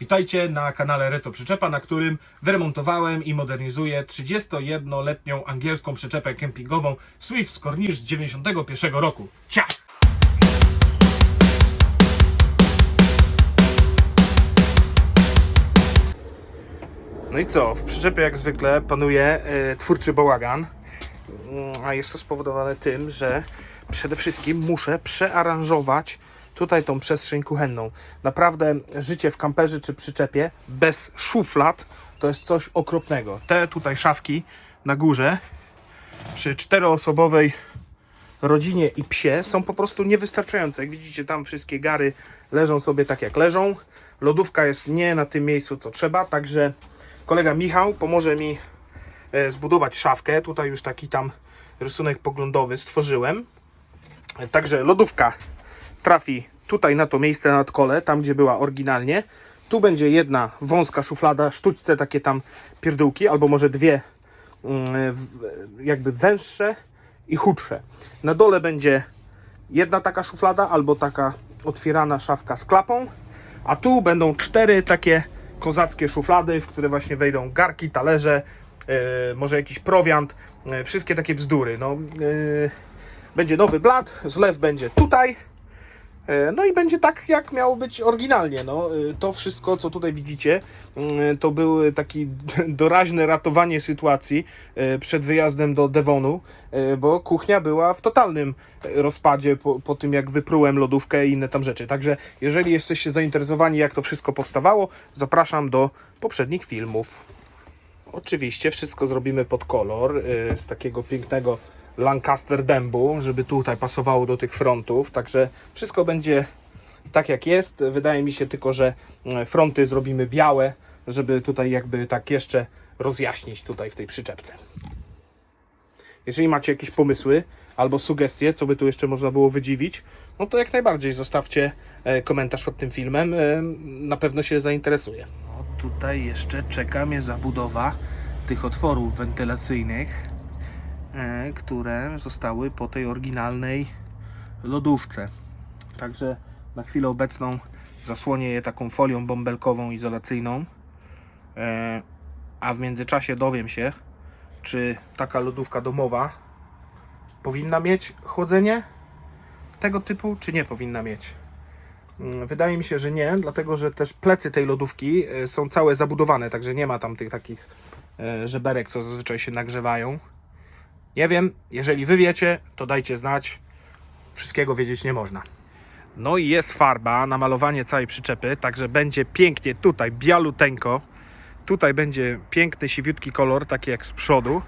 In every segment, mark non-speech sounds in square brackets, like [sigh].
Witajcie na kanale Retro Przyczepa, na którym wyremontowałem i modernizuję 31-letnią angielską przyczepę kempingową Swift z Corniche z 91 roku. Ciach! No i co? W przyczepie jak zwykle panuje e, twórczy bałagan, Mm, a jest to spowodowane tym, że przede wszystkim muszę przearanżować tutaj tą przestrzeń kuchenną. Naprawdę życie w kamperze czy przyczepie bez szuflad to jest coś okropnego. Te tutaj szafki na górze przy czteroosobowej rodzinie i psie są po prostu niewystarczające. Jak widzicie, tam wszystkie gary leżą sobie tak jak leżą. Lodówka jest nie na tym miejscu, co trzeba, także kolega Michał pomoże mi e, zbudować szafkę. Tutaj już taki tam rysunek poglądowy stworzyłem. Także lodówka trafi tutaj na to miejsce nad kole, tam gdzie była oryginalnie. Tu będzie jedna wąska szuflada, sztućce takie tam pierdółki, albo może dwie mm, jakby węższe i chudsze. Na dole będzie jedna taka szuflada albo taka otwierana szafka z klapą, a tu będą cztery takie kozackie szuflady, w które właśnie wejdą garki, talerze, e, może jakiś prowiant, e, wszystkie takie bzdury. No, e, będzie nowy blat, zlew będzie tutaj. E, No i będzie tak, jak miało być oryginalnie. No, e, to wszystko, co tutaj widzicie, mm, to był taki [laughs] doraźne ratowanie sytuacji e, przed wyjazdem do Devonu, bo kuchnia była w totalnym rozpadzie po, po tym, jak wyprułem lodówkę i inne tam rzeczy. Także jeżeli jesteście zainteresowani, jak to wszystko powstawało, zapraszam do poprzednich filmów. Oczywiście wszystko zrobimy pod kolor z takiego pięknego Lancaster dębu, żeby tutaj pasowało do tych frontów. Także wszystko będzie tak jak jest. Wydaje mi się tylko, że y, fronty zrobimy białe, żeby tutaj jakby tak jeszcze rozjaśnić tutaj w tej przyczepce. Jeżeli macie jakieś pomysły albo sugestie, co by tu jeszcze można było wydziwić, no to jak najbardziej zostawcie e, komentarz pod tym filmem. E, Na pewno się zainteresuje. O, tutaj jeszcze czeka mnie zabudowa tych otworów wentylacyjnych, które zostały po tej oryginalnej lodówce. Także na chwilę obecną zasłonię je taką folią bąbelkową izolacyjną. E, A w międzyczasie dowiem się, czy taka lodówka domowa powinna mieć chłodzenie tego typu, czy nie powinna mieć. Mm, Wydaje mi się, że nie, dlatego że też plecy tej lodówki e, są całe zabudowane, także nie ma tam tych takich e, żeberek, co zazwyczaj się nagrzewają. Nie wiem, jeżeli wy wiecie, to dajcie znać. Wszystkiego wiedzieć nie można. No i jest farba na malowanie całej przyczepy, także będzie pięknie tutaj, bialuteńko. Tutaj będzie piękny, siwiutki kolor, taki jak z przodu.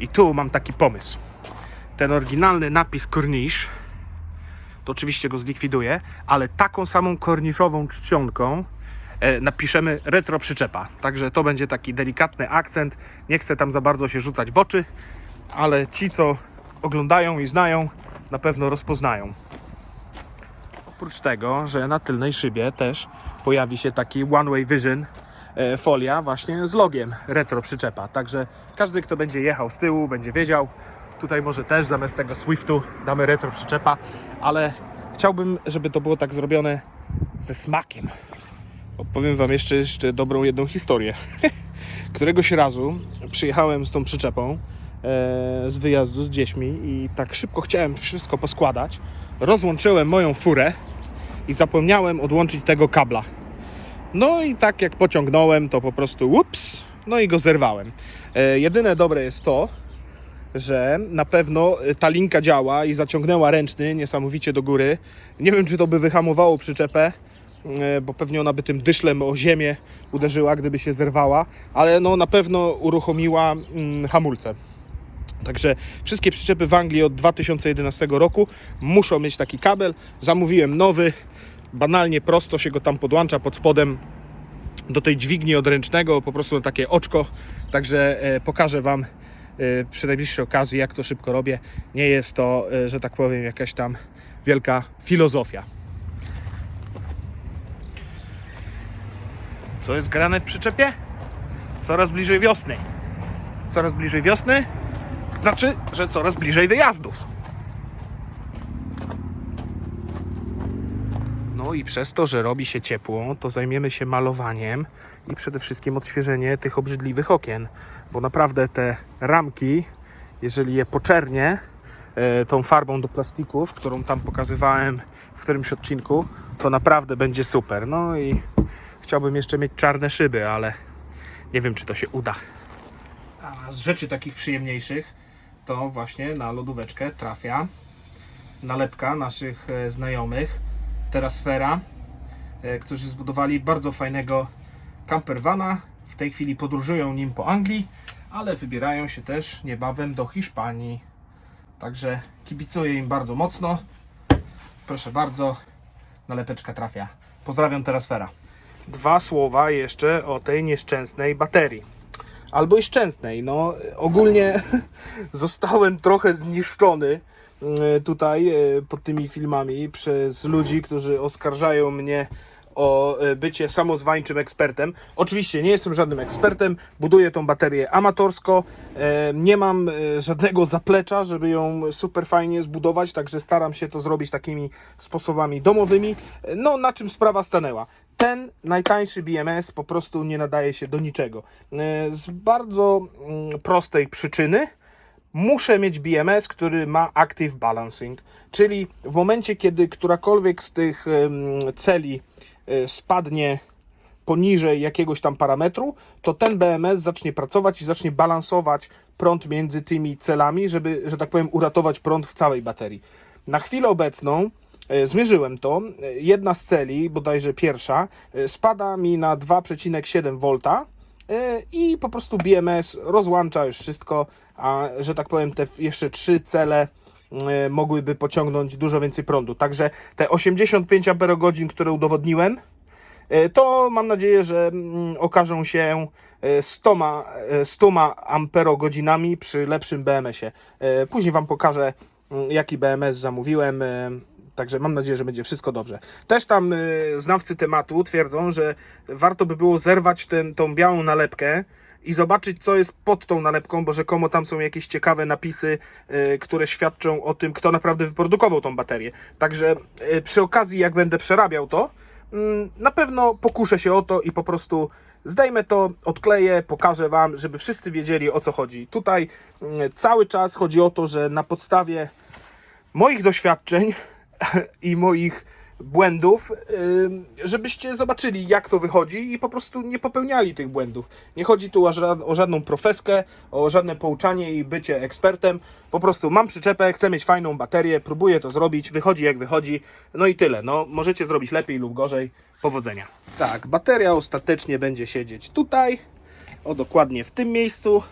I tu mam taki pomysł. Ten oryginalny napis Corniche, to oczywiście go zlikwiduję, ale taką samą korniszową czcionką e, napiszemy retro przyczepa. Także to będzie taki delikatny akcent. Nie chcę tam za bardzo się rzucać w oczy, ale ci, co oglądają i znają, na pewno rozpoznają. Oprócz tego, że na tylnej szybie też pojawi się taki One Way Vision e, folia właśnie z logiem retro przyczepa. Także każdy, kto będzie jechał z tyłu, będzie wiedział. Tutaj może też zamiast tego Swiftu damy retro przyczepa, ale chciałbym, żeby to było tak zrobione ze smakiem. Opowiem Wam jeszcze, jeszcze dobrą jedną historię. [laughs] Któregoś razu przyjechałem z tą przyczepą z wyjazdu z dziećmi i tak szybko chciałem wszystko poskładać. Rozłączyłem moją furę i zapomniałem odłączyć tego kabla. No i tak jak pociągnąłem, to po prostu ups, no i go zerwałem. E, jedyne dobre jest to, że na pewno ta linka działa i zaciągnęła ręczny niesamowicie do góry. Nie wiem, czy to by wyhamowało przyczepę, e, bo pewnie ona by tym dyszlem o ziemię uderzyła, gdyby się zerwała, ale no na pewno uruchomiła mm, hamulce. Także wszystkie przyczepy w Anglii od 2011 roku muszą mieć taki kabel. Zamówiłem nowy, banalnie prosto się go tam podłącza pod spodem do tej dźwigni odręcznego, po prostu takie oczko. Także e, pokażę Wam e, przy najbliższej okazji, jak to szybko robię. Nie jest to, e, że tak powiem, jakaś tam wielka filozofia. Co jest grane w przyczepie? Coraz bliżej wiosny. Coraz bliżej wiosny, znaczy, że coraz bliżej wyjazdów. No i przez to, że robi się ciepło, to zajmiemy się malowaniem i przede wszystkim odświeżenie tych obrzydliwych okien, bo naprawdę te ramki, jeżeli je poczernie e, tą farbą do plastików, którą tam pokazywałem w którymś odcinku, to naprawdę będzie super. No i chciałbym jeszcze mieć czarne szyby, ale nie wiem, czy to się uda. A z rzeczy takich przyjemniejszych, to właśnie na lodóweczkę trafia nalepka naszych e, znajomych Terasfera, e, którzy zbudowali bardzo fajnego campervana. W tej chwili podróżują nim po Anglii, ale wybierają się też niebawem do Hiszpanii. Także kibicuję im bardzo mocno. Proszę bardzo, nalepeczka trafia. Pozdrawiam Terasfera. Dwa słowa jeszcze o tej nieszczęsnej baterii. Albo i szczęsnej. No, ogólnie [laughs] zostałem trochę zniszczony e, tutaj e, pod tymi filmami przez ludzi, którzy oskarżają mnie o e, bycie samozwańczym ekspertem. Oczywiście nie jestem żadnym ekspertem, buduję tą baterię amatorsko, e, nie mam żadnego zaplecza, żeby ją super fajnie zbudować, także staram się to zrobić takimi sposobami domowymi. No, na czym sprawa stanęła? Ten najtańszy BMS po prostu nie nadaje się do niczego. E, Z bardzo mm, prostej przyczyny, muszę mieć BMS, który ma Active Balancing, czyli w momencie, kiedy którakolwiek z tych celi e, spadnie poniżej jakiegoś tam parametru, to ten BMS zacznie pracować i zacznie balansować prąd między tymi celami, żeby, że tak powiem, uratować prąd w całej baterii. Na chwilę obecną zmierzyłem to. E, Jedna z celi, bodajże pierwsza, e, spada mi na 2,7 V e, i po prostu BMS rozłącza już wszystko, a że tak powiem, te jeszcze trzy cele e, mogłyby pociągnąć dużo więcej prądu. Także te 85 Ah, które udowodniłem, E, to mam nadzieję, że mm, okażą się e, 100, e, 100 amperogodzinami przy lepszym BMS-ie. E, Później Wam pokażę, mm, jaki BMS zamówiłem. Także mam nadzieję, że będzie wszystko dobrze. Też tam e, znawcy tematu twierdzą, że warto by było zerwać ten, tą białą nalepkę i zobaczyć, co jest pod tą nalepką, bo rzekomo tam są jakieś ciekawe napisy, e, które świadczą o tym, kto naprawdę wyprodukował tą baterię. Także e, przy okazji, jak będę przerabiał to, mm, na pewno pokuszę się o to i po prostu zdejmę to, odkleję, pokażę Wam, żeby wszyscy wiedzieli o co chodzi. Tutaj mm, cały czas chodzi o to, że na podstawie moich doświadczeń [laughs] i moich błędów, żebyście zobaczyli, jak to wychodzi i po prostu nie popełniali tych błędów. Nie chodzi tu o żadną profeskę, o żadne pouczanie i bycie ekspertem. Po prostu mam przyczepę, chcę mieć fajną baterię, próbuję to zrobić, wychodzi jak wychodzi. No i tyle. No, możecie zrobić lepiej lub gorzej. Powodzenia. Tak, bateria ostatecznie będzie siedzieć tutaj, o dokładnie w tym miejscu,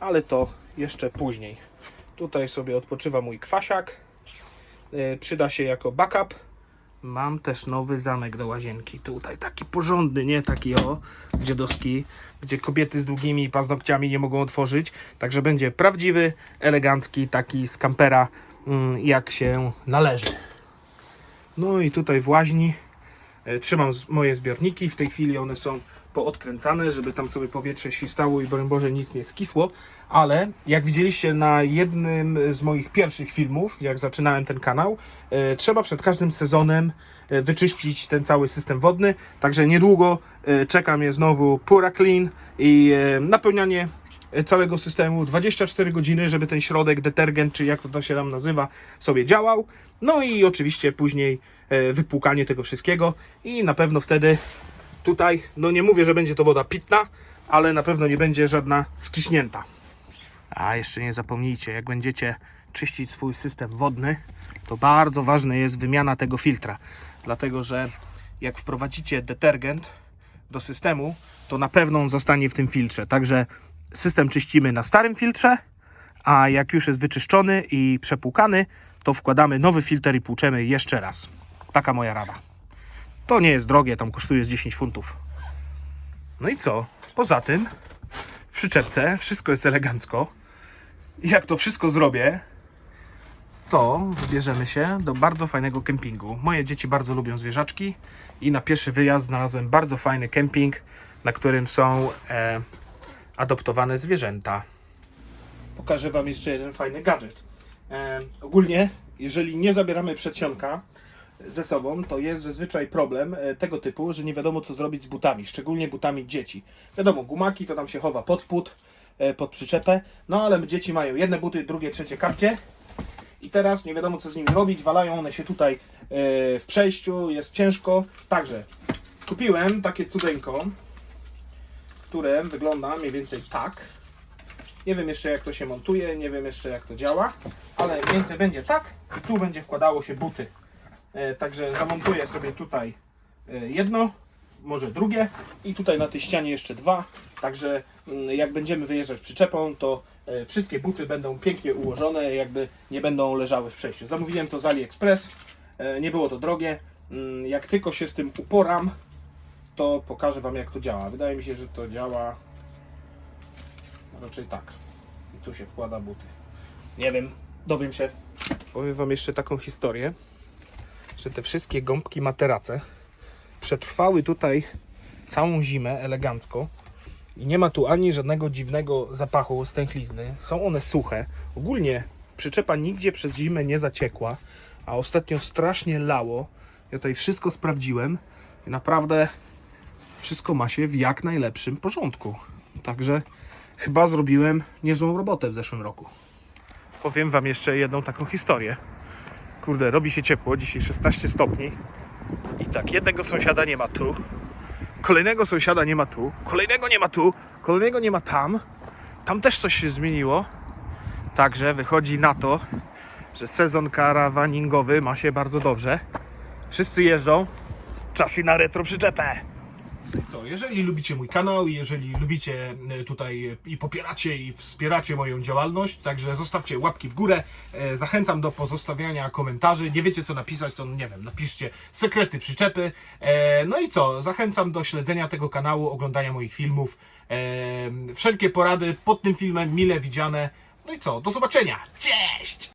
ale to jeszcze później. Tutaj sobie odpoczywa mój kwasiak. Yy, przyda się jako backup. Mam też nowy zamek do łazienki. Tutaj taki porządny, nie taki o dziadowski, gdzie kobiety z długimi paznokciami nie mogą otworzyć. Także będzie prawdziwy, elegancki, taki z kampera, mm, jak się należy. No i tutaj w łaźni e, trzymam moje zbiorniki. W tej chwili one są poodkręcane, żeby tam sobie powietrze świstało i broń Boże nic nie skisło. Ale jak widzieliście na jednym z moich pierwszych filmów, jak zaczynałem ten kanał, e, trzeba przed każdym sezonem e, wyczyścić ten cały system wodny. Także niedługo e, czeka mnie znowu Pura Clean i e, napełnianie e, całego systemu 24 godziny, żeby ten środek, detergent, czy jak to, się tam nazywa, sobie działał. No i oczywiście później e, wypłukanie tego wszystkiego i na pewno wtedy tutaj, no nie mówię, że będzie to woda pitna, ale na pewno nie będzie żadna skiśnięta. A jeszcze nie zapomnijcie, jak będziecie czyścić swój system wodny, to bardzo ważne jest wymiana tego filtra. Dlatego, że jak wprowadzicie detergent do systemu, to na pewno on zostanie w tym filtrze. Także system czyścimy na starym filtrze, a jak już jest wyczyszczony i przepłukany, to wkładamy nowy filtr i płuczemy jeszcze raz. Taka moja rada. To nie jest drogie, tam kosztuje z 10 funtów. No i co? Poza tym w przyczepce wszystko jest elegancko. I jak to wszystko zrobię, to wybierzemy się do bardzo fajnego kempingu. Moje dzieci bardzo lubią zwierzaczki i na pierwszy wyjazd znalazłem bardzo fajny kemping, na którym są e, adoptowane zwierzęta. Pokażę Wam jeszcze jeden fajny gadżet. E, ogólnie, jeżeli nie zabieramy przedsionka, ze sobą, to jest zazwyczaj problem e, tego typu, że nie wiadomo co zrobić z butami, szczególnie butami dzieci. Wiadomo, gumaki to tam się chowa pod spód, e, pod przyczepę, no ale dzieci mają jedne buty, drugie, trzecie kapcie i teraz nie wiadomo co z nimi robić, walają one się tutaj e, w przejściu, jest ciężko, także kupiłem takie cudeńko, które wygląda mniej więcej tak. Nie wiem jeszcze jak to się montuje, nie wiem jeszcze jak to działa, ale mniej więcej będzie tak i tu będzie wkładało się buty. E, Także zamontuję sobie tutaj e, jedno, może drugie i tutaj na tej ścianie jeszcze dwa. Także mm, jak będziemy wyjeżdżać przyczepą, to e, wszystkie buty będą pięknie ułożone, jakby nie będą leżały w przejściu. Zamówiłem to z AliExpress, nie było to drogie. Mm, Jak tylko się z tym uporam, to pokażę Wam jak to działa. Wydaje mi się, że to działa raczej tak. I tu się wkłada buty. Nie wiem, dowiem się. Powiem Wam jeszcze taką historię, że te wszystkie gąbki materace przetrwały tutaj całą zimę elegancko i nie ma tu ani żadnego dziwnego zapachu stęchlizny. Są one suche. Ogólnie przyczepa nigdzie przez zimę nie zaciekła, a ostatnio strasznie lało. Ja tutaj wszystko sprawdziłem i naprawdę wszystko ma się w jak najlepszym porządku. Także chyba zrobiłem niezłą robotę w zeszłym roku. Powiem Wam jeszcze jedną taką historię. Kurde, robi się ciepło, dzisiaj 16 stopni. I tak, jednego sąsiada nie ma tu, kolejnego sąsiada nie ma tu, kolejnego nie ma tu, kolejnego nie ma tam. Tam też coś się zmieniło. Także wychodzi na to, że sezon karawaningowy ma się bardzo dobrze. Wszyscy jeżdżą. Czas i na retro przyczepę. Co, jeżeli lubicie mój kanał jeżeli lubicie e, tutaj i popieracie i wspieracie moją działalność, także zostawcie łapki w górę. E, Zachęcam do pozostawiania komentarzy. Nie wiecie co napisać, to nie wiem, napiszcie sekrety przyczepy. E, No i co, zachęcam do śledzenia tego kanału, oglądania moich filmów. E, Wszelkie porady pod tym filmem mile widziane. No i co, do zobaczenia. Cześć!